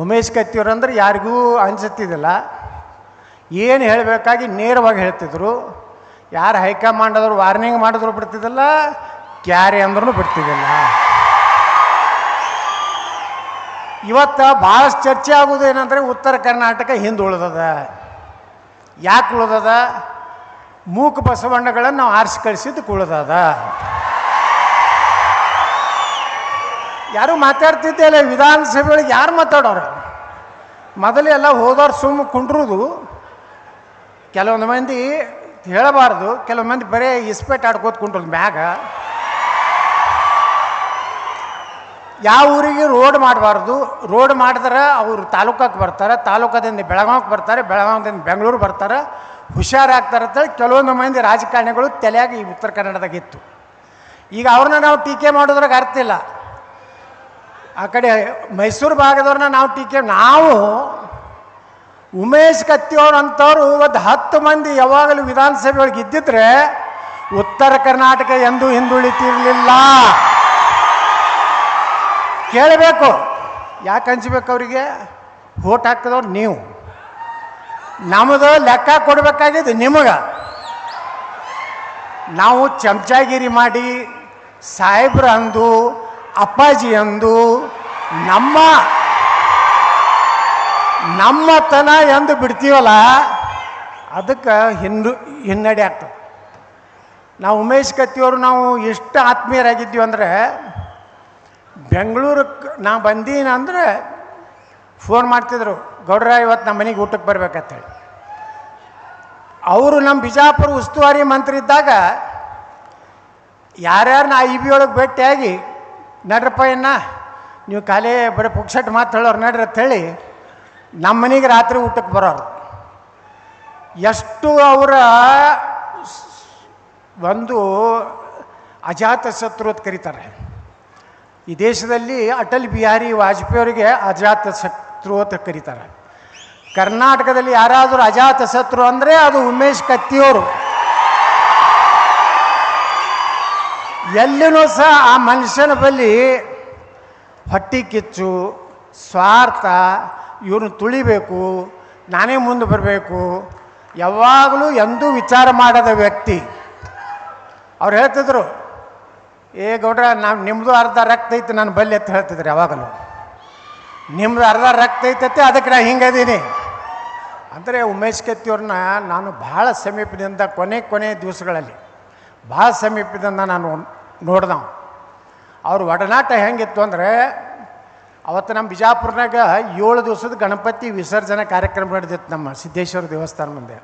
ಉಮೇಶ್ ಕತ್ತಿಯವ್ರು ಅಂದ್ರೆ ಯಾರಿಗೂ ಅನಿಸುತ್ತಿದ್ದಿಲ್ಲ. ಏನು ಹೇಳಬೇಕಾಗಿ ನೇರವಾಗಿ ಹೇಳ್ತಿದ್ರು. ಯಾರು ಹೈಕಮಾಂಡ್ ಆದರೂ ವಾರ್ನಿಂಗ್ ಮಾಡಿದ್ರು ಬಿಡ್ತಿದ್ದಿಲ್ಲ, ಕ್ಯಾರಿ ಅಂದ್ರೂ ಬಿಡ್ತಿದ್ದಿಲ್ಲ. ಇವತ್ತು ಭಾಳಷ್ಟು ಚರ್ಚೆ ಆಗೋದು ಏನಂದರೆ ಉತ್ತರ ಕರ್ನಾಟಕ ಹಿಂದುಳಿದದ ಯಾಕೆ ಉಳಿದದ? ಮೂಕ ಬಸವಣ್ಣಗಳನ್ನು ನಾವು ಆರಿಸಿ ಕಳಿಸಿದ್ದು ಉಳ್ದದ. ಯಾರು ಮಾತಾಡ್ತಿದ್ದಿಲ್ಲ ವಿಧಾನಸಭೆ ಒಳಗೆ ಯಾರು ಮಾತಾಡೋರು? ಮೊದಲೆಲ್ಲ ಹೋದವ್ರು ಸುಮ್ಮ ಕುಂಡ್ರುದು. ಕೆಲವೊಂದು ಮಂದಿ ಹೇಳಬಾರ್ದು, ಕೆಲವೊಂದು ಮಂದಿ ಬರೀ ಇಸ್ಪೇಟ್ ಆಡ್ಕೋತ ಕುಂಡ್ರದು ಮ್ಯಾಗ. ಯಾವ ಊರಿಗೆ ರೋಡ್ ಮಾಡಬಾರ್ದು, ರೋಡ್ ಮಾಡಿದ್ರೆ ಅವರು ತಾಲೂಕಕ್ಕೆ ಬರ್ತಾರೆ, ತಾಲೂಕದಿಂದ ಬೆಳಗಾವಿಗೆ ಬರ್ತಾರೆ ಬೆಳಗಾವಿಂದ ಬೆಂಗಳೂರು ಬರ್ತಾರೆ ಹುಷಾರಾಗ್ತಾರೆ ಅಂತೇಳಿ ಕೆಲವೊಂದು ಮಂದಿ ರಾಜಕಾರಣಿಗಳು ತಲೆಯಾಗಿ ಈ ಉತ್ತರ ಕನ್ನಡದಾಗ ಇತ್ತು. ಈಗ ಅವ್ರನ್ನ ನಾವು ಟೀಕೆ ಮಾಡೋದ್ರಾಗ ಅರ್ಥ ಇಲ್ಲ. ಆ ಕಡೆ ಮೈಸೂರು ಭಾಗದವ್ರನ್ನ ನಾವು ಟೀಕೆ ನಾವು ಉಮೇಶ್ ಕತ್ತಿಯವ್ರು ಅಂಥವ್ರು ಒಂದು ಹತ್ತು ಮಂದಿ ಯಾವಾಗಲೂ ವಿಧಾನಸಭೆ ಒಳಗೆ ಇದ್ದಿದ್ರೆ ಉತ್ತರ ಕರ್ನಾಟಕ ಎಂದೂ ಹಿಂದುಳಿತಿರ್ಲಿಲ್ಲ. ಕೇಳಬೇಕು. ಯಾಕೆ ಹಂಚ್ಬೇಕು ಅವರಿಗೆ? ಓಟ್ ಹಾಕಿದವ್ರು ನೀವು. ನಮ್ಮದು ಲೆಕ್ಕ ಕೊಡಬೇಕಾಗಿದ್ದು ನಿಮಗೆ. ನಾವು ಚಮಚಾಗಿರಿ ಮಾಡಿ ಸಾಹೇಬ್ರ ಅಂದು ಅಪ್ಪಾಜಿ ಎಂದು ನಮ್ಮ ನಮ್ಮತನ ಎಂದು ಬಿಡ್ತೀವಲ್ಲ, ಅದಕ್ಕೆ ಹಿಂದು, ಹಿನ್ನಡೆ ಆಗ್ತದೆ. ನಾವು ಉಮೇಶ್ ಕತ್ತಿಯವರು ನಾವು ಎಷ್ಟು ಆತ್ಮೀಯರಾಗಿದ್ದೀವಿ ಅಂದರೆ ಬೆಂಗಳೂರಿಗೆ ನಾ ಬಂದೀನಿ ಅಂದರೆ ಫೋನ್ ಮಾಡ್ತಿದ್ರು, ಗೌಡ್ರ ಇವತ್ತು ನಮ್ಮ ಮನೆಗೆ ಊಟಕ್ಕೆ ಬರ್ಬೇಕಂತೇಳಿ. ಅವರು ನಮ್ಮ ಬಿಜಾಪುರ ಉಸ್ತುವಾರಿ ಮಂತ್ರಿ ಇದ್ದಾಗ, ಯಾರ್ಯಾರನ್ನ ಐ ಬಿ ಒಳಗೆ ಭೇಟಿಯಾಗಿ ನಡ್ರಪ್ಪ ಇನ್ನ ನೀವು ಖಾಲಿ ಬರೀ ಪುಕ್ಸಟ್ ಮಾತು ಹೇಳೋರು ನಡ್ರಿ ಅಂತ ಹೇಳಿ ನಮ್ಮ ಮನೆಗೆ ರಾತ್ರಿ ಊಟಕ್ಕೆ ಬರೋರು. ಎಷ್ಟು ಅವರ ಒಂದು ಅಜಾತ ಶತ್ರು ಅಂತ ಕರೀತಾರೆ. ಈ ದೇಶದಲ್ಲಿ ಅಟಲ್ ಬಿಹಾರಿ ವಾಜಪೇಯಿ ಅವರಿಗೆ ಅಜಾತ ಶತ್ರು ಅಂತ ಕರೀತಾರೆ. ಕರ್ನಾಟಕದಲ್ಲಿ ಯಾರಾದರೂ ಅಜಾತ ಶತ್ರು ಅಂದರೆ ಅದು ಉಮೇಶ್ ಕತ್ತಿಯವರು. ಎಲ್ಲಿನೂ ಸಹ ಆ ಮನುಷ್ಯನ ಬಳಿ ಹೊಟ್ಟಿ ಕಿಚ್ಚು, ಸ್ವಾರ್ಥ ಇವನು ತುಳಿಬೇಕು, ನಾನೇ ಮುಂದೆ ಬರಬೇಕು. ಯಾವಾಗಲೂ ಎಂದೂ ವಿಚಾರ ಮಾಡದ ವ್ಯಕ್ತಿ. ಅವ್ರು ಹೇಳ್ತಿದ್ರು, ಏ ಗೌಡ್ರ, ನಾವು ನಿಮ್ಮದು ಅರ್ಧ ರಕ್ತ ಐತೆ ನಾನು ಬಲ್ಲಿ ಅಂತ ಹೇಳ್ತಿದ್ರು ಯಾವಾಗಲೂ. ನಿಮ್ಮದು ಅರ್ಧ ರಕ್ತ ಐತೈತೆ, ಅದಕ್ಕೆ ನಾನು ಹಿಂಗದೀನಿ ಅಂದರೆ ಉಮೇಶ್ ಕೆತ್ತಿಯವ್ರನ್ನ ನಾನು ಭಾಳ ಸಮೀಪದಿಂದ ಕೊನೆ ಕೊನೆ ದಿವಸಗಳಲ್ಲಿ ಭಾಳ ಸಮೀಪದಿಂದ ನಾನು ನೋಡ್ದವ. ಅವ್ರ ಒಡನಾಟ ಹೆಂಗಿತ್ತು ಅಂದರೆ, ಅವತ್ತು ನಮ್ಮ ಬಿಜಾಪುರ್ನಾಗ ಏಳು ದಿವಸದ ಗಣಪತಿ ವಿಸರ್ಜನೆ ಕಾರ್ಯಕ್ರಮ ನಡೆದಿತ್ತು ನಮ್ಮ ಸಿದ್ದೇಶ್ವರ ದೇವಸ್ಥಾನ ಮುಂದೆ.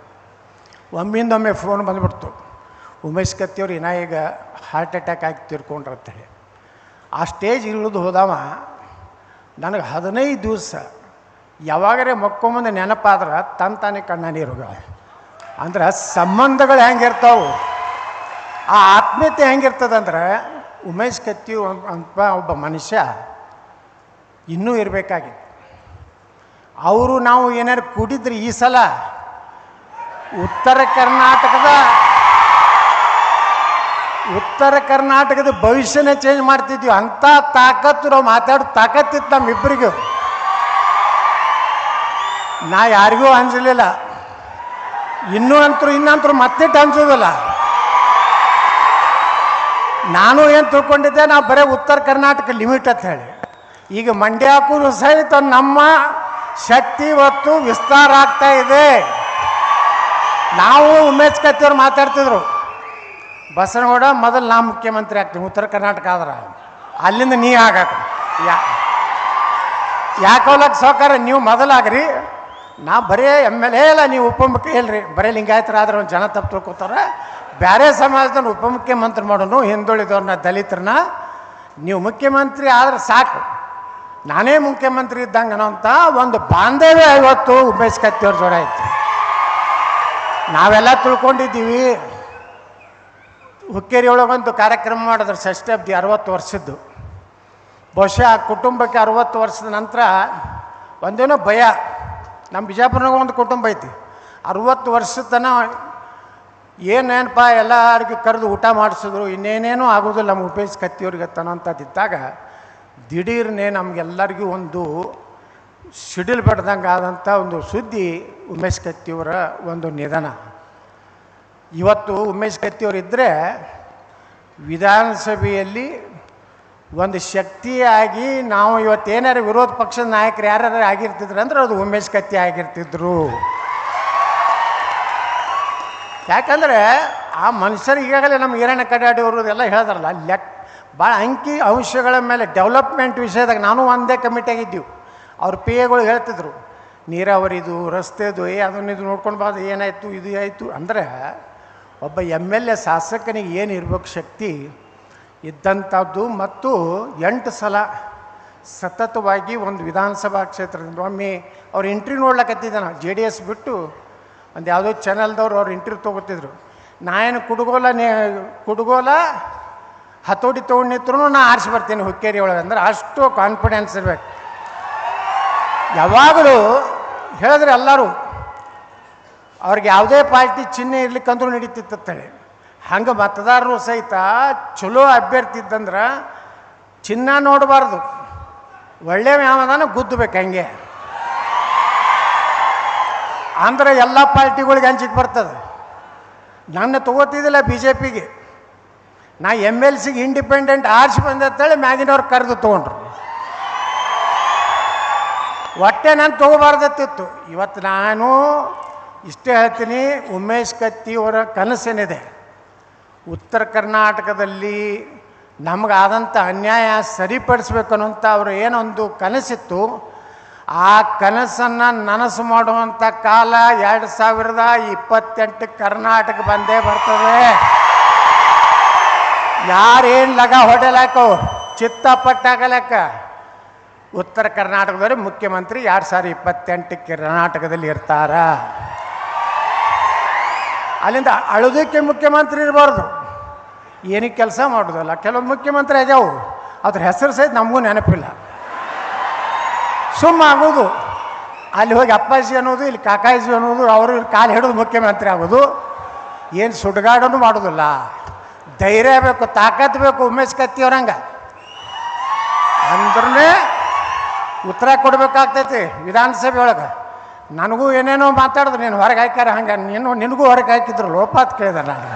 ಒಮ್ಮಿಂದೊಮ್ಮೆ ಫೋನ್ ಬಂದ್ಬಿಡ್ತು. ಉಮೇಶ್ ಕತ್ತಿಯವ್ರು ಇನ್ನ ಈಗ ಹಾರ್ಟ್ ಅಟ್ಯಾಕ್ ಆಗಿ ತೀರ್ಕೊಂಡ್ರು ಅಂತೇಳಿ ಆ ಸ್ಟೇಜ್ ಇಳಿದು ಹೋದವ, ನನಗೆ ಹದಿನೈದು ದಿವಸ, ಯಾವಾಗರೇ ಮಕ್ಕೊಂಬಂದು ನೆನಪಾದ್ರೆ ತನ್ ತಾನೇ ಕಣ್ಣ ನೀರುಗ ಅಂದ್ರೆ ಸಂಬಂಧಗಳು ಹೆಂಗಿರ್ತಾವು? ಆ ಆತ್ಮೀಯತೆ ಹೆಂಗಿರ್ತದಂದ್ರೆ ಉಮೇಶ್ ಕತ್ತಿ ಅಂತ ಒಬ್ಬ ಮನುಷ್ಯ ಇನ್ನೂ ಇರಬೇಕಾಗಿತ್ತು. ಅವರು ನಾವು ಏನಾರು ಕೂಡಿದ್ರೆ ಈ ಸಲ ಉತ್ತರ ಕರ್ನಾಟಕದ ಉತ್ತರ ಕರ್ನಾಟಕದ ಭವಿಷ್ಯನೇ ಚೇಂಜ್ ಮಾಡ್ತಿದ್ವಿ. ಅಂಥ ತಾಕತ್ತು ನಾವು ಮಾತಾಡೋ ತಾಕತ್ತಿತ್ತು ನಮ್ಮಿಬ್ಬರಿಗೂ. ನಾ ಯಾರಿಗೂ ಅನ್ಸಲಿಲ್ಲ. ಇನ್ನೂ ಅಂತರೂ ಇನ್ನಂತರೂ ಮತ್ತಿಟ್ಟು ಅನ್ಸೋದಿಲ್ಲ. ನಾನು ಏನು ತಿಳ್ಕೊಂಡಿದ್ದೆ? ನಾವು ಬರೀ ಉತ್ತರ ಕರ್ನಾಟಕ ಲಿಮಿಟ್ ಅಂತ ಹೇಳಿ. ಈಗ ಮಂಡ್ಯಕ್ಕೂ ಸಹಿತ ನಮ್ಮ ಶಕ್ತಿ ಇವತ್ತು ವಿಸ್ತಾರ ಆಗ್ತಾ ಇದೆ. ನಾವು ಉಮೇಶ್ ಕತ್ತಿಯವ್ರು ಮಾತಾಡ್ತಿದ್ರು, ಬಸನಗೌಡ, ಮೊದಲು ನಾ ಮುಖ್ಯಮಂತ್ರಿ ಆಗ್ತೀನಿ, ಉತ್ತರ ಕರ್ನಾಟಕ ಆದ್ರೆ. ಅಲ್ಲಿಂದ ನೀ ಆಗಕ್ಕೆ ಯಾ ಯಾಕೋಲಕ್ಕೆ ಸಹಕಾರ ನೀವು ಮೊದಲಾಗ್ರಿ ನಾ ಬರೀ ಎಂ ಎಲ್ ಎ ಇಲ್ಲ ನೀವು ಉಪಮುಖ್ಯ ಹೇಳ್ರಿ. ಬರೀ ಲಿಂಗಾಯತರಾದ್ರೆ ಒಂದು ಜನ ತಪ್ಪು ತಿಳ್ಕೊತಾರೆ. ಬೇರೆ ಸಮಾಜದಲ್ಲಿ ಉಪಮುಖ್ಯಮಂತ್ರಿ ಮಾಡೋನು ಹಿಂದುಳಿದವ್ರನ್ನ ದಲಿತರನ್ನ, ನೀವು ಮುಖ್ಯಮಂತ್ರಿ ಆದ್ರೆ ಸಾಕು. ನಾನೇ ಮುಖ್ಯಮಂತ್ರಿ ಇದ್ದಂಗೆ ಅನ್ನೋಂಥ ಒಂದು ಬಾಂಧವ್ಯ ಇವತ್ತು ಉಮೇಶ್ ಕತ್ತಿಯವ್ರ ಜೋಡ ಐತಿ. ನಾವೆಲ್ಲ ತಿಳ್ಕೊಂಡಿದ್ದೀವಿ. ಹುಕ್ಕೇರಿ ಒಳಗೊಂದು ಕಾರ್ಯಕ್ರಮ ಮಾಡಿದ್ರು ಷಷ್ಠಬ್ದಿ ಅರವತ್ತು ವರ್ಷದ್ದು. ಬಹುಶಃ ಆ ಕುಟುಂಬಕ್ಕೆ ಅರವತ್ತು ವರ್ಷದ ನಂತರ ಒಂದೇನೋ ಭಯ. ನಮ್ಮ ಬಿಜಾಪುರನಾಗ ಒಂದು ಕುಟುಂಬ ಐತಿ. ಅರವತ್ತು ವರ್ಷದ ತನ ಏನೇನಪ್ಪ ಎಲ್ಲರಿಗೂ ಕರೆದು ಊಟ ಮಾಡಿಸಿದ್ರು, ಇನ್ನೇನೇನೂ ಆಗೋದಿಲ್ಲ ನಮ್ಮ ಉಪೇಶ್ ಕತ್ತಿಯವ್ರಿಗೆ ತನ್ನಂಥದ್ದಿದ್ದಾಗ ದಿಢೀರ್ನೇ ನಮಗೆಲ್ಲರಿಗೂ ಒಂದು ಸಿಡಿಲು ಬಡ್ದಂಗೆ ಆದಂಥ ಒಂದು ಸುದ್ದಿ ಉಮೇಶ್ ಕತ್ತಿಯವರ ಒಂದು ನಿಧನ. ಇವತ್ತು ಉಮೇಶ್ ಕತ್ತಿಯವರು ಇದ್ದರೆ ವಿಧಾನಸಭೆಯಲ್ಲಿ ಒಂದು ಶಕ್ತಿಯಾಗಿ ನಾವು ಇವತ್ತೇನಾರು ವಿರೋಧ ಪಕ್ಷದ ನಾಯಕರು ಯಾರ್ಯಾರು ಆಗಿರ್ತಿದ್ರು ಅಂದ್ರೆ ಅದು ಉಮೇಶ್ ಕತ್ತಿ ಆಗಿರ್ತಿದ್ರು. ಯಾಕಂದರೆ ಆ ಮನುಷ್ಯರು ಈಗಾಗಲೇ ನಮ್ಮ ಹಿರಣ್ಯ ಕಡಾಡಿಯವರು ಎಲ್ಲ ಹೇಳ್ದಾರಲ್ಲ, ಲೆಕ್ ಭಾಳ ಅಂಕಿ ಅಂಶಗಳ ಮೇಲೆ ಡೆವಲಪ್ಮೆಂಟ್ ವಿಷಯದಾಗ ನಾನು ಒಂದೇ ಕಮಿಟಿಯಾಗಿದ್ದೀವಿ ಅವ್ರ ಪಿ ಎಗಳು ಹೇಳ್ತಿದ್ರು ನೀರಾವರಿದು ರಸ್ತೆದು ಏ ಇದು ನೋಡ್ಕೊಂಡು ಬಾರ್ದು ಏನಾಯಿತು, ಇದು ಆಯಿತು. ಅಂದರೆ ಒಬ್ಬ ಎಂ ಎಲ್ ಎ ಶಾಸಕನಿಗೆ ಏನು ಇರ್ಬೇಕು ಶಕ್ತಿ ಇದ್ದಂಥದ್ದು ಮತ್ತು ಎಂಟು ಸಲ ಸತತವಾಗಿ ಒಂದು ವಿಧಾನಸಭಾ ಕ್ಷೇತ್ರದಿಂದ, ಒಮ್ಮೆ ಅವ್ರು ಎಂಟ್ರಿ ನೋಡ್ಲಕ್ಕತ್ತಿದ್ದಾನೆ ಜೆ ಡಿ ಎಸ್ ಬಿಟ್ಟು ಒಂದು ಯಾವುದೋ ಚಾನಲ್ದವ್ರು ಅವ್ರು ತೊಗೋತಿದ್ರು ನಾ ಏನು ಕುಡುಗೋಲ ನೇ, ಕುಡುಗೋಲ, ಹತೋಟಿ ತೊಗೊಂಡು ನಾನು ನಾ ಆರಿಸಿ ಬರ್ತೀನಿ ಹುಕ್ಕೇರಿ ಒಳಗೆ ಅಂದ್ರೆ ಅಷ್ಟು ಕಾನ್ಫಿಡೆನ್ಸ್ ಇರಬೇಕು. ಯಾವಾಗಲೂ ಹೇಳಿದ್ರೆ ಎಲ್ಲರೂ, ಅವ್ರಿಗೆ ಯಾವುದೇ ಪಾರ್ಟಿ ಚಿಹ್ನೆ ಇರ್ಲಿಕ್ಕಂದ್ರೂ ನಡೀತಿತ್ತಂತೇಳಿ ಹಂಗೆ ಮತದಾರರು ಸಹಿತ ಚಲೋ ಅಭ್ಯರ್ಥಿ ಇದ್ದಂದ್ರೆ ಚಿನ್ನ ನೋಡಬಾರ್ದು. ಒಳ್ಳೆ ವ್ಯಾಮದನ ಗುದ್ದಬೇಕು ಹಂಗೆ. ಅಂದ್ರೆ ಎಲ್ಲ ಪಾರ್ಟಿಗಳಿಗೆ ಹಂಚಿಕೆ ಬರ್ತದೆ. ನನ್ನ ತಗೋತಿದ್ದಿಲ್ಲ ಬಿ ಜೆ ಪಿಗೆ ನಾ ಎಂ ಎಲ್ ಸಿಗೆ ಇಂಡಿಪೆಂಡೆಂಟ್ ಆರ್ಸಿ ಬಂದೆ ಅಂತೇಳಿ ಮ್ಯಾಗಿನವ್ರು ಕರೆದು ತೊಗೊಂಡ್ರು. ಒಟ್ಟೆ ನಾನು ತೊಗೋಬಾರ್ದತ್ತಿತ್ತು. ಇವತ್ತು ನಾನು ಇಷ್ಟೇ ಹೇಳ್ತೀನಿ, ಉಮೇಶ್ ಕತ್ತಿ ಅವರ ಕನಸೇನಿದೆ. ಉತ್ತರ ಕರ್ನಾಟಕದಲ್ಲಿ ನಮಗಾದಂಥ ಅನ್ಯಾಯ ಸರಿಪಡಿಸ್ಬೇಕು ಅವರು ಏನೊಂದು ಕನಸಿತ್ತು. ಆ ಕನಸನ್ನು ನನಸು ಮಾಡುವಂಥ ಕಾಲ ಎರಡು ಸಾವಿರದ ಇಪ್ಪತ್ತೆಂಟು ಕರ್ನಾಟಕ ಬಂದೇ ಬರ್ತದೆ. ಯಾರೇನು ಲಗ ಹೊಡೆಲಾಕೋ ಚಿತ್ತ ಪಟ್ಟಾಗಲಕ್ಕ ಉತ್ತರ ಕರ್ನಾಟಕದವರು ಮುಖ್ಯಮಂತ್ರಿ ಎರಡು ಸಾವಿರದ ಇಪ್ಪತ್ತೆಂಟು ಕರ್ನಾಟಕದಲ್ಲಿ ಇರ್ತಾರ. ಅಲ್ಲಿಂದ ಅಳುದಕ್ಕೆ ಮುಖ್ಯಮಂತ್ರಿ ಇರಬಾರ್ದು. ಏನಕ್ಕೆ ಕೆಲಸ ಮಾಡೋದಲ್ಲ, ಕೆಲವೊಂದು ಮುಖ್ಯಮಂತ್ರಿ ಆಗ್ಯಾವು. ಅದ್ರ ಹೆಸರು ಸಹಿತ ನಮಗೂ ನೆನಪಿಲ್ಲ. ಸುಮ್ಮ ಆಗೋದು. ಅಲ್ಲಿ ಹೋಗಿ ಅಪ್ಪಾಜಿ ಅನ್ನೋದು, ಇಲ್ಲಿ ಕಾಕಾಜಿ ಅನ್ನೋದು, ಅವರು ಕಾಲು ಹಿಡಿದು ಮುಖ್ಯಮಂತ್ರಿ ಆಗೋದು. ಏನು ಸುಡುಗಾಡನು ಮಾಡೋದಿಲ್ಲ. ಧೈರ್ಯ ಬೇಕು ತಾಕತ್ತು ಬೇಕು, ಉಮೇಶ್ ಕತ್ತಿಯವ್ರಂಗೆ ಅಂದ್ರೇ ಉತ್ತರ ಕೊಡಬೇಕಾಗ್ತೈತಿ ವಿಧಾನಸಭೆ ಒಳಗೆ. ನನಗೂ ಏನೇನೋ ಮಾತಾಡಿದ್ರು, ನೀನು ಹೊರಗೆ ಹಾಕ್ಯಾರ ಹಂಗೆ. ನೀನು, ನಿನಗೂ ಹೊರಗೆ ಹಾಕಿದ್ರು ಲೋಪಾತ್ ಕೇಳಿದೆ ನಾನು.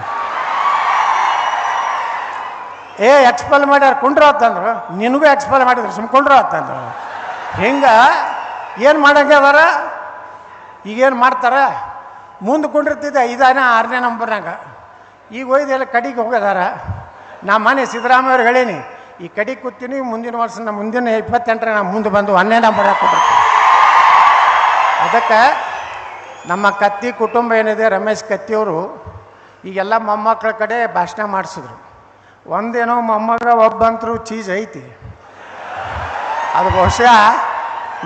ಏ, ಎಕ್ಸ್ಪೆಲ್ ಮಾಡ್ಯಾರ ಕುಂಡ್ರ ಅಂತಂದ್ರು ನಿನಗೂ ಎಕ್ಸ್ಪಲ್ ಮಾಡಿದ್ರು ಸುಮ್ಕೊಂಡ್ರ ಅಂತಂದ್ರು ಹಿಂಗೆ? ಏನು ಮಾಡಂಗೆ ಅದಾರ? ಈಗೇನು ಮಾಡ್ತಾರೆ? ಮುಂದೆ ಕುಂಡಿರ್ತಿದ್ದೆ ಐದನೇ, ಆರನೇ ನಂಬರ್ನಾಗ ಈಗ ಒಯ್ದೆಲ್ಲ ಕಡಿಗೆ ಹೋಗೋದಾರ ನಾ ಮನೆ ಸಿದ್ದರಾಮಯ್ಯವ್ರು ಹೇಳೀನಿ, ಈ ಕಡಿ ಕೂತೀನಿ, ಮುಂದಿನ ವರ್ಷ ನಮ್ಮ ಮುಂದಿನ ಇಪ್ಪತ್ತೆಂಟರ ನಾ ಮುಂದೆ ಬಂದು ಒಂದೇ ನಂಬರ್ ಹಾಕ್ಕೊಡ್ತೀನಿ ಅದಕ್ಕೆ ನಮ್ಮ ಕತ್ತಿ ಕುಟುಂಬ ಏನಿದೆ, ರಮೇಶ್ ಕತ್ತಿಯವರು ಈಗೆಲ್ಲ ಮೊಮ್ಮಕ್ಕಳ ಕಡೆ ಭಾಷಣ ಮಾಡಿಸಿದ್ರು. ಒಂದೇನೋ ಮೊಮ್ಮಗ, ಒಬ್ಬಂತರೂ ಚೀಸ್ ಐತಿ. ಅದು ಬಹುಶಃ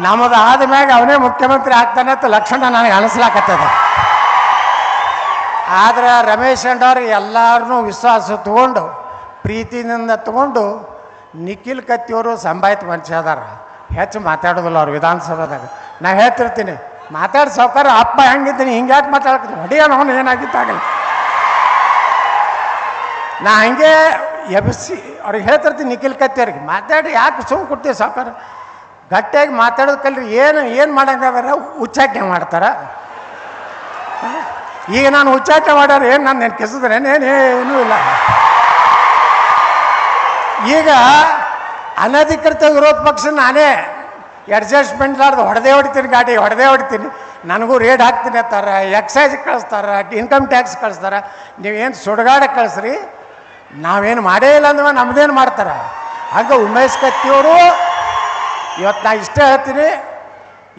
ನಮ್ಮದು ಆದ ಮ್ಯಾಗ ಅವನೇ ಮುಖ್ಯಮಂತ್ರಿ ಆಗ್ತಾನೆ ಅಂತ ಲಕ್ಷಣ ನನಗೆ ಅನಿಸ್ಲಾಕತ್ತದ. ಆದ್ರೆ ರಮೇಶ್ ಅಂಡವ್ರು ಎಲ್ಲರನ್ನೂ ವಿಶ್ವಾಸ ತಗೊಂಡು, ಪ್ರೀತಿನಿಂದ ತಗೊಂಡು ನಿಖಿಲ್ ಕತ್ತಿಯವರು ಸಂಭಾಯಿತ ಮನುಷ್ಯ ಅದಾರ. ಹೆಚ್ಚು ಮಾತಾಡೋದಿಲ್ಲ ಅವ್ರು ವಿಧಾನಸಭಾದಾಗ. ನಾ ಹೇಳ್ತಿರ್ತೀನಿ, ಮಾತಾಡಿ ಸಾವ್ಕಾರ, ಅಪ್ಪ ಹೆಂಗಿದ್ದೀನಿ ಹಿಂಗೆ ಯಾಕೆ ಮಾತಾಡ್ತೀನಿ ಹೊಡಿಯೋಣ ಅವನು ಏನಾಗಿತ್ತಾಗಲ್ಲ ನಾ ಹಂಗೆ ಎಬ್ಸಿ, ಅವ್ರಿಗೆ ಹೇಳ್ತಿರ್ತೀನಿ, ನಿಖಿಲ್ ಕತ್ತಿಯವ್ರಿಗೆ ಮಾತಾಡಿ, ಯಾಕೆ ಸುಮ್ಮನೆ ಕೊಡ್ತೀವಿ ಸಾಕಾರ ಗಟ್ಟಿಯಾಗಿ ಮಾತಾಡೋದು ಕಲ್ರಿ, ಏನು ಏನು ಮಾಡಂಗಾದ್ರೆ ಉಚ್ಚಾಟನೆ ಮಾಡ್ತಾರ. ಈಗ ನಾನು ಉಚ್ಚಾಟನೆ ಮಾಡೋರು ಏನು ನಾನು ನೆನ್ ಕೆಸಿದ್ರೆ ಏನೂ ಇಲ್ಲ. ಈಗ ಅನಧಿಕೃತ ವಿರೋಧ ಪಕ್ಷ ನಾನೇ ಅಡ್ಜಸ್ಟ್ಮೆಂಟ್ ಮಾಡ್ದು ಹೊಡೆದೇ ಹೊಡಿತೀನಿ ಗಾಡಿ, ಹೊಡೆದೇ ಹೊಡಿತೀನಿ. ನನಗೂ ರೇಡ್ ಹಾಕ್ತೀನಿ ಅಂತಾರೆ ಎಕ್ಸೈಸ್ ಕಳಿಸ್ತಾರ ಇನ್ಕಮ್ ಟ್ಯಾಕ್ಸ್ ಕಳಿಸ್ತಾರ. ನೀವೇನು ಸುಡುಗಾಡ ಕಳಿಸ್ರಿ? ನಾವೇನು ಮಾಡೇ ಇಲ್ಲ ಅಂದ್ರೆ ನಮ್ದೇನು ಮಾಡ್ತಾರೆ? ಹಾಗೆ ಉಮೇಶ್ ಕತ್ತಿಯವರು ಇವತ್ತು ನಾ ಇಷ್ಟೇ ಹೇಳ್ತೀನಿ.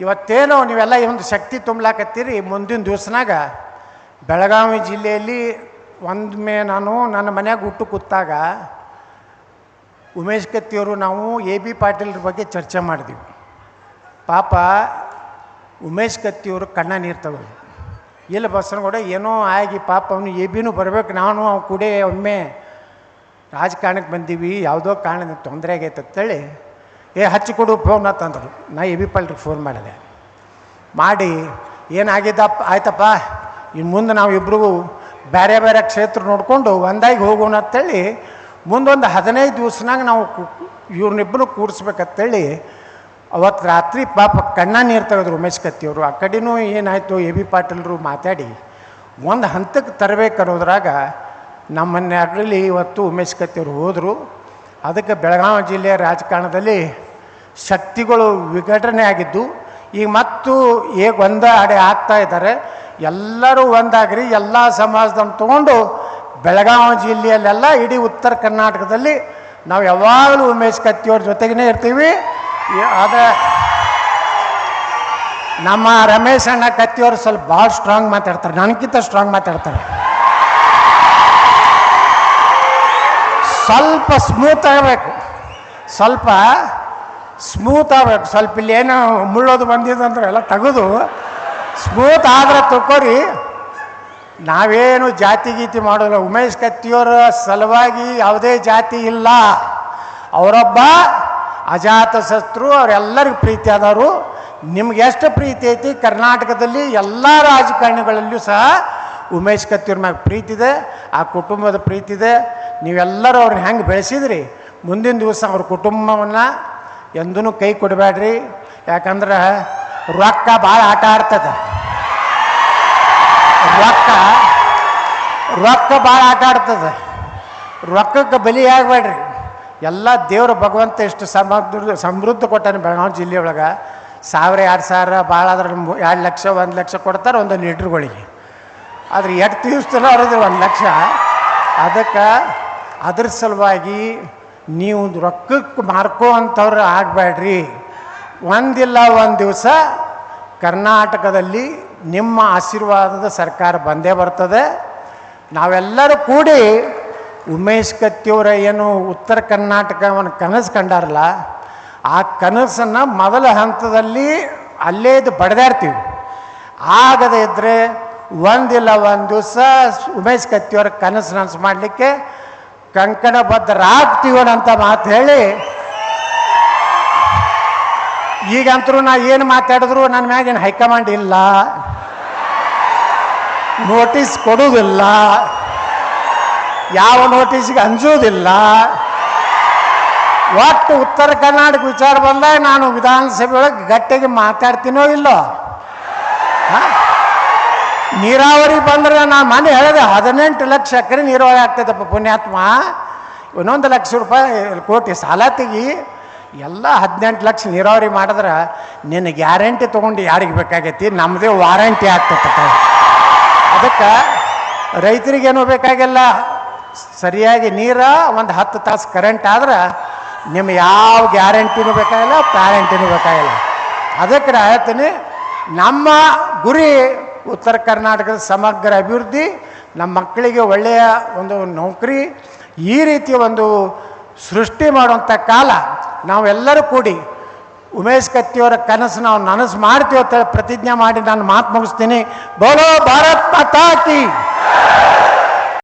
ಇವತ್ತೇನು ನೀವೆಲ್ಲ ಒಂದು ಶಕ್ತಿ ತುಂಬಲಾಕತ್ತೀರಿ ಮುಂದಿನ ದಿವ್ಸನಾಗ. ಬೆಳಗಾವಿ ಜಿಲ್ಲೆಯಲ್ಲಿ ಒಂದೊಮ್ಮೆ ನಾನು ನನ್ನ ಮನ್ಯಾಗ ಹುಟ್ಟು ಕೂತಾಗ ಉಮೇಶ್ ಕತ್ತಿಯವರು ನಾವು ಎ ಬಿ ಪಾಟೀಲ್ರ ಬಗ್ಗೆ ಚರ್ಚೆ ಮಾಡಿದ್ವಿ. ಪಾಪ ಉಮೇಶ್ ಕತ್ತಿಯವರು ಕಣ್ಣ ನೀರು ತಗೋದು. ಇಲ್ಲ ಕೂಡ ಏನೋ ಆಗಿ ಪಾಪ ಅವನು ಎ ಬಿನೂ ಬರಬೇಕು, ನಾನು ಅವ್ನು ಕೂಡ ಒಮ್ಮೆ ರಾಜಕಾರಣಕ್ಕೆ ಬಂದೀವಿ, ಯಾವುದೋ ಕಾರಣದಿಂದ ತೊಂದರೆ ಆಗೈತೆ ಅಂತೇಳಿ, ಏ, ಹಚ್ಚಿ ಕೊಡು ಫೋನ್ ಅಂತಂದರು ನಾ ಎ ಬಿ ಪಾಲ್ರಿಗೆ ಫೋನ್ ಮಾಡಿದೆ. ಮಾಡಿ ಏನಾಗಿದ್ದಪ್ಪ ಆಯ್ತಪ್ಪ ಇನ್ನು ಮುಂದೆ ನಾವು ಇಬ್ಬರಿಗೂ ಬೇರೆ ಬೇರೆ ಕ್ಷೇತ್ರ ನೋಡಿಕೊಂಡು ಒಂದಾಗಿ ಹೋಗೋಣ ಅಂತೇಳಿ, ಮುಂದೊಂದು ಹದಿನೈದು ದಿವ್ಸನಾಗ ನಾವು ಇವ್ರನ್ನಿಬ್ಬರು ಕೂರಿಸ್ಬೇಕಂತೇಳಿ ಅವತ್ತು ರಾತ್ರಿ ಪಾಪ ಕಣ್ಣ ನೀರು ತೆಗೆದ್ರು ಉಮೇಶ್ ಕತ್ತಿಯವರು ಆ ಕಡೆನೂ ಏನಾಯಿತು, ಎ ಬಿ ಪಾಟೀಲ್ರು ಮಾತಾಡಿ, ಒಂದು ಹಂತಕ್ಕೆ ತರಬೇಕು ಅನ್ನೋದ್ರಾಗ ನಮ್ಮನ್ನೆರಡರಲ್ಲಿ ಇವತ್ತು ಉಮೇಶ್ ಕತ್ತಿಯವರು ಹೋದರು, ಅದಕ್ಕೆ ಬೆಳಗಾವಿ ಜಿಲ್ಲೆಯ ರಾಜಕಾರಣದಲ್ಲಿ ಶಕ್ತಿಗಳು ವಿಘಟನೆ ಆಗಿದ್ದು ಈಗ ಮತ್ತು ಈಗ ಒಂದ ಅಡೆ ಆಗ್ತಾ ಇದ್ದಾರೆ, ಎಲ್ಲರೂ ಒಂದಾಗ್ರಿ, ಎಲ್ಲ ಸಮಾಜದನ್ನು ತಗೊಂಡು ಬೆಳಗಾವಿ ಜಿಲ್ಲೆಯಲ್ಲೆಲ್ಲ ಇಡೀ ಉತ್ತರ ಕರ್ನಾಟಕದಲ್ಲಿ ನಾವು ಯಾವಾಗಲೂ ಉಮೇಶ್ ಕತ್ತಿಯವ್ರ ಜೊತೆಗೇ ಇರ್ತೀವಿ ಆದರೆ ನಮ್ಮ ರಮೇಶ್ ಅಣ್ಣ ಕತ್ತಿಯವರು ಸ್ವಲ್ಪ ಭಾಳ ಸ್ಟ್ರಾಂಗ್ ಮಾತಾಡ್ತಾರೆ ನನಗಿಂತ ಸ್ಟ್ರಾಂಗ್ ಮಾತಾಡ್ತಾರೆ. ಸ್ವಲ್ಪ ಸ್ಮೂತ್ ಆಗಬೇಕು. ಸ್ವಲ್ಪ ಸ್ಮೂತ್ ಆಗಬೇಕು. ಸ್ವಲ್ಪ ಇಲ್ಲಿ ಏನೋ ಮುಳ್ಳೋದು ಬಂದಿದೆ ಅಂದ್ರೆ ಎಲ್ಲ ತೆಗೆದು. ಸ್ಮೂತ್ ಆದ್ರೆ ತಕೋರಿ ನಾವೇನು ಜಾತಿ ಗೀತಿ ಮಾಡೋಲ್ಲ ಉಮೇಶ್ ಕತ್ತಿಯವರ ಸಲುವಾಗಿ ಯಾವುದೇ ಜಾತಿ ಇಲ್ಲ. ಅವರೊಬ್ಬ ಅಜಾತ ಶತ್ರು, ಅವರೆಲ್ಲರಿಗೂ ಪ್ರೀತಿ ಆದವರು. ನಿಮ್ಗೆ ಎಷ್ಟು ಪ್ರೀತಿ ಐತಿ? ಕರ್ನಾಟಕದಲ್ಲಿ ಎಲ್ಲ ರಾಜಕಾರಣಿಗಳಲ್ಲೂ ಸಹ ಉಮೇಶ್ ಕತ್ತಿಯವ್ರ ಮ್ಯಾಗ ಪ್ರೀತಿ ಇದೆ. ಆ ಕುಟುಂಬದ ಪ್ರೀತಿ ಇದೆ. ನೀವೆಲ್ಲರೂ ಅವ್ರನ್ನ ಹೆಂಗೆ ಬೆಳೆಸಿದ್ರಿ? ಮುಂದಿನ ದಿವಸ ಅವ್ರ ಕುಟುಂಬವನ್ನು ಎಂದೂ ಕೈ ಕೊಡಬೇಡ್ರಿ. ಯಾಕಂದ್ರೆ ರೊಕ್ಕ ಭಾಳ ಆಟ ಆಡ್ತದೆ. ರೊಕ್ಕ ರೊಕ್ಕ ಭಾಳ ಆಟ ಆಡ್ತದೆ. ರೊಕ್ಕಕ್ಕೆ ಬಲಿ ಆಗಬೇಡ್ರಿ. ಎಲ್ಲ ದೇವರು ಭಗವಂತ ಎಷ್ಟು ಸಮೃದ್ಧ ಸಮೃದ್ಧ ಕೊಟ್ಟಾನೆ ಬೆಳಗಾವಿ ಜಿಲ್ಲೆಯೊಳಗೆ ಸಾವಿರ, ಎರಡು ಸಾವಿರ ಭಾಳ ಆದ್ರೆ ಎರಡು ಲಕ್ಷ, ಒಂದು ಲಕ್ಷ ಕೊಡ್ತಾರೆ ಒಂದು ಲೀಟ್ರ್ಗಳಿಗೆ. ಆದ್ರೆ ಎಷ್ಟು ದಿವ್ಸದಲ್ಲಿ ಅವ್ರದ್ದು ಒಂದು ಲಕ್ಷ. ಅದಕ್ಕೆ ಅದ್ರ ಸಲುವಾಗಿ ನೀವು ರೊಕ್ಕಕ್ಕೆ ಮಾರ್ಕೋ ಅಂಥವ್ರು ಆಗಬೇಡ್ರಿ. ಒಂದಿಲ್ಲ ಒಂದು ದಿವಸ ಕರ್ನಾಟಕದಲ್ಲಿ ನಿಮ್ಮ ಆಶೀರ್ವಾದದ ಸರ್ಕಾರ ಬಂದೇ ಬರ್ತದೆ. ನಾವೆಲ್ಲರೂ ಕೂಡಿ ಉಮೇಶ್ ಕತ್ತಿಯವರ ಏನು ಉತ್ತರ ಕರ್ನಾಟಕವನ್ನು ಕನಸು ಕಂಡಾರಲ್ಲ ಆ ಕನಸನ್ನು ಮೊದಲ ಹಂತದಲ್ಲಿ ಅಲ್ಲೇ ಇದು ಬಡ್ದಾಡ್ತೀವಿ ಆಗದೇ ಇದ್ದರೆ ಒಂದಿಲ್ಲ ಒಂದು ದಿವಸ ಉಮೇಶ್ ಕತ್ತಿಯವರ ಕನಸು ನನಸು ಮಾಡಲಿಕ್ಕೆ ಕಂಕಣಬದ್ಧರಾಗ್ತೀವನಂತ ಮಾತು ಹೇಳಿ, ಈಗಂತರೂ ನಾ ಏನು ಮಾತಾಡಿದ್ರು ನನ್ನ ಮ್ಯಾಗೇನು ಹೈಕಮಾಂಡ್ ಇಲ್ಲ. ನೋಟಿಸ್ ಕೊಡುವುದಿಲ್ಲ. ಯಾವ ನೋಟಿಸ್ಗೆ ಅಂಜೋದಿಲ್ಲ ಒಟ್ಟು ಉತ್ತರ ಕರ್ನಾಟಕ ವಿಚಾರ ಬಂದಾಗ ನಾನು ವಿಧಾನಸಭೆ ಒಳಗೆ ಗಟ್ಟಿಗೆ ಮಾತಾಡ್ತೀನೋ ಇಲ್ಲೋ? ನೀರಾವರಿ ಬಂದ್ರೆ ನಾನು ಮನೆ ಹೇಳಿದೆ, ಹದಿನೆಂಟು ಲಕ್ಷ ಎಕರೆ ನೀರಾವರಿ ಆಗ್ತೈತಪ್ಪ ಪುಣ್ಯಾತ್ಮ. ಇನ್ನೊಂದು ಲಕ್ಷ ರೂಪಾಯಿ ಕೋಟಿ ಸಾಲ ತೆಗಿ, ಎಲ್ಲ ಹದಿನೆಂಟು ಲಕ್ಷ ನೀರಾವರಿ ಮಾಡಿದ್ರೆ ನಿನ್ನ ಗ್ಯಾರಂಟಿ ತೊಗೊಂಡು ಯಾರಿಗೆ ಬೇಕಾಗೈತಿ? ನಮ್ಮದೇ ವಾರಂಟಿ ಆಗ್ತೈತಪ್ಪ ಅದಕ್ಕೆ ರೈತರಿಗೇನು ಬೇಕಾಗಿಲ್ಲ. ಸರಿಯಾಗಿ ನೀರು, ಒಂದು ಹತ್ತು ತಾಸು ಕರೆಂಟ್ ಆದ್ರೆ ನಿಮ್ಮ ಯಾವ ಗ್ಯಾರಂಟಿನೂ ಬೇಕಾಗಿಲ್ಲ ಪ್ಯಾರಂಟಿನೂ ಬೇಕಾಗಿಲ್ಲ. ಅದಕ್ಕೆ ಹೇಳ್ತೀನಿ, ನಮ್ಮ ಗುರಿ ಉತ್ತರ ಕರ್ನಾಟಕದ ಸಮಗ್ರ ಅಭಿವೃದ್ಧಿ, ನಮ್ಮ ಮಕ್ಕಳಿಗೆ ಒಳ್ಳೆಯ ಒಂದು ನೌಕರಿ, ಈ ರೀತಿಯ ಒಂದು ಸೃಷ್ಟಿ ಮಾಡುವಂಥ ಕಾಲ ನಾವೆಲ್ಲರೂ ಕೂಡಿ ಉಮೇಶ್ ಕತ್ತಿಯವರ ಕನಸು ನಾವು ನನಸು ಮಾಡ್ತೀವಿ ಅಂತ ಪ್ರತಿಜ್ಞೆ ಮಾಡಿ ನಾನು ಮಾತು ಮುಗಿಸ್ತೀನಿ. ಬೋಲೋ ಭಾರತ್ ಮಾತಾ ಕಿ!